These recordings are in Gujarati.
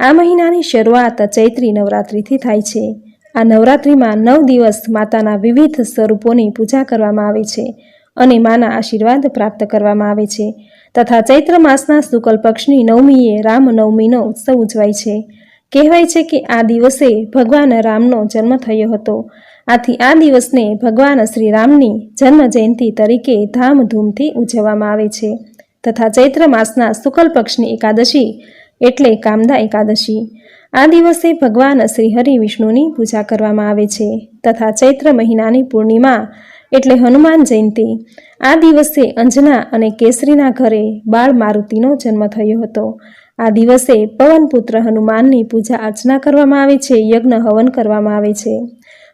આ મહિનાની શરૂઆત ચૈત્રી નવરાત્રિથી થાય છે. આ નવરાત્રિમાં નવ દિવસ માતાના વિવિધ સ્વરૂપોની પૂજા કરવામાં આવે છે અને માના આશીર્વાદ પ્રાપ્ત કરવામાં આવે છે. તથા ચૈત્ર માસના શુકલ પક્ષની નવમીએ રામનવમીનો ઉત્સવ ઉજવાય છે. કહેવાય છે કે આ દિવસે ભગવાન રામનો જન્મ થયો હતો. આથી આ દિવસને ભગવાન શ્રી રામની જન્મ જયંતિ તરીકે ધામધૂમથી ઉજવવામાં આવે છે. તથા ચૈત્ર માસના શુકલ પક્ષની એકાદશી એટલે કામદા એકાદશી. આ દિવસે ભગવાન શ્રી હરિ વિષ્ણુની પૂજા કરવામાં આવે છે તથા ચૈત્ર મહિનાની પૂર્ણિમા એટલે હનુમાન જયંતિ. આ દિવસે અંજના અને કેસરીના ઘરે બાળ મારુતિનો જન્મ થયો હતો. આ દિવસે પવનપુત્ર હનુમાનની પૂજા અર્ચના કરવામાં આવે છે, યજ્ઞ હવન કરવામાં આવે છે.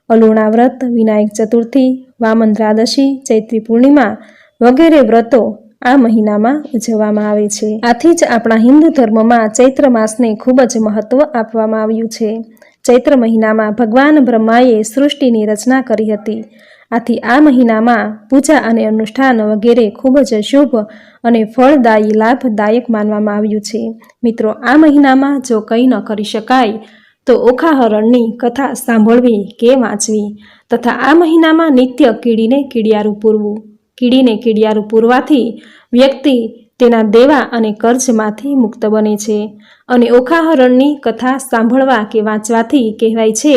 અલુણા વ્રત, વિનાયક ચતુર્થી, વામન દ્રાદશી, ચૈત્રી પૂર્ણિમા વગેરે વ્રતો આ મહિનામાં ઉજવવામાં આવે છે. આથી જ આપણા હિન્દુ ધર્મમાં ચૈત્ર માસને ખૂબ જ મહત્વ આપવામાં આવ્યું છે. ચૈત્ર મહિનામાં ભગવાન બ્રહ્માએ સૃષ્ટિની રચના કરી હતી. આથી આ મહિનામાં પૂજા અને અનુષ્ઠાન વગેરે ખૂબ જ શુભ અને ફળદાયી લાભદાયક માનવામાં આવ્યું છે. મિત્રો, આ મહિનામાં જો કંઈ ન કરી શકાય, તો ઓખાહરણની કથા સાંભળવી કે વાંચવી? તથા આ મહિનામાં નિત્ય કીડીને કીડિયારું પૂરવું? કીડીને કીડિયારું પૂરવાથી વ્યક્તિ તેના દેવા અને કર્જમાંથી મુક્ત બને છે. અને ઓખાહરણની કથા સાંભળવા કે વાંચવાથી કહેવાય છે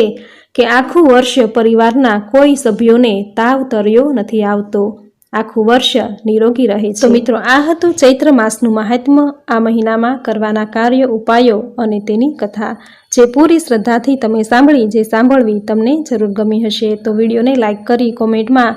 કે આખું વર્ષ પરિવારના કોઈ સભ્યોને તાવ તર્યો નથી આવતો. આખું વર્ષ નિરોગી રહે છે. મિત્રો, આ હતું ચૈત્ર માસનું મહાત્મ્ય. આ મહિનામાં કરવાના કાર્ય, ઉપાયો અને તેની કથા. જે પૂરી શ્રદ્ધાથી તમે સાંભળી, જે સાંભળવી તમને જરૂર ગમી હશે. તો વિડીયોને લાઇક કરી, કોમેન્ટમાં